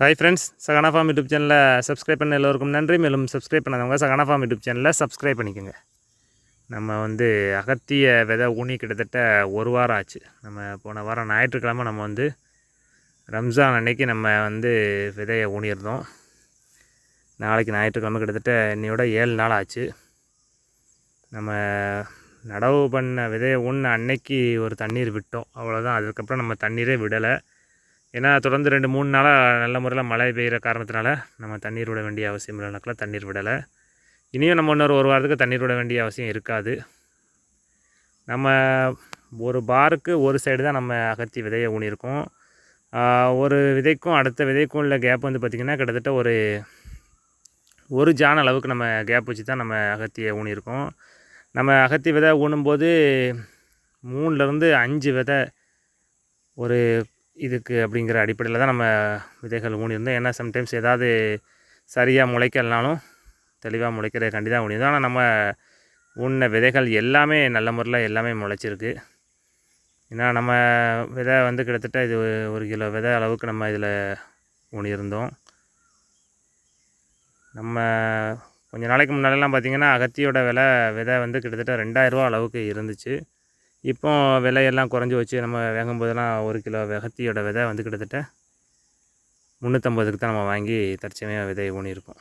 Hi friends Sahana farm YouTube சேனலில் subscribe பண்ண எல்லோருக்கும் நன்றி. மேலும் சப்ஸ்கிரைப் பண்ணாதவங்க சகனா ஃபார்ம் யூடியூப் சேனலில் சப்ஸ்கிரைப் பண்ணிக்கோங்க. நம்ம வந்து அகத்திய விதை ஊனி கிட்டத்தட்ட ஒரு வாரம் ஆச்சு. நம்ம போன வாரம் ஞாயிற்றுக்கிழமை நம்ம வந்து ரம்ஜான் அன்னைக்கு நம்ம வந்து விதையை ஊனியிருந்தோம். நாளைக்கு ஞாயிற்றுக்கிழமை கிட்டத்தட்ட இன்னையோட ஏழு நாள் ஆச்சு. நம்ம நடவு பண்ண விதையை ஊன அன்னைக்கு ஒரு தண்ணீர் விட்டோம். அவ்வளோதான் அதுக்கப்புறம் நம்ம தண்ணீரே விடலை. ஏன்னா தொடர்ந்து ரெண்டு மூணு நாளாக நல்ல முறையில் மழை பெய்கிற காரணத்தினால நம்ம தண்ணீர் விட வேண்டிய அவசியம் இல்லைனாக்கில் தண்ணீர் விடலை. இனியும் நம்ம இன்னொரு ஒரு வாரத்துக்கு தண்ணீர் விட வேண்டிய அவசியம் இருக்காது. நம்ம ஒரு பாருக்கு ஒரு சைடு தான் நம்ம அகத்தி விதையை ஊனியிருக்கோம் ஒரு விதைக்கும் அடுத்த விதைக்கும் உள்ள கேப் வந்து பார்த்திங்கன்னா கிட்டத்தட்ட ஒரு ஒரு ஜான் அளவுக்கு நம்ம கேப் வச்சு தான் நம்ம அகத்தியை ஊனியிருக்கோம் நம்ம அகத்தி விதை ஊனும்போது மூணுலேருந்து அஞ்சு விதை ஒரு இதுக்கு அப்படிங்கிற அடிப்படையில் தான் நம்ம விதைகள் ஊனியிருந்தோம். ஏன்னா சம்டைம்ஸ் ஏதாவது சரியாக முளைக்கலனாலும் தெளிவாக முளைக்கிற கண்டி தான் ஊனியிருந்தோம். ஆனால் நம்ம ஊனின விதைகள் எல்லாமே நல்ல முறையில் எல்லாமே முளைச்சிருக்கு. ஏன்னா நம்ம விதை வந்து கிட்டத்தட்ட இது ஒரு கிலோ விதை அளவுக்கு நம்ம இதில் ஊனியிருந்தோம். நம்ம கொஞ்ச நாளைக்கு முன்னாடிலாம் பார்த்திங்கன்னா அகத்தியோட விலை விதை வந்து கிட்டத்தட்ட ரெண்டாயிரரூவா அளவுக்கு இருந்துச்சு. இப்போ விலையெல்லாம் குறைஞ்சி வச்சு நம்ம வாங்கும்போதெல்லாம் ஒரு கிலோ வெகத்தியோட விதை வந்து கிட்டத்தட்ட முந்நூற்றம்பதுக்கு தான் நம்ம வாங்கி தற்சமயம் விதை ஊனியிருக்கோம்.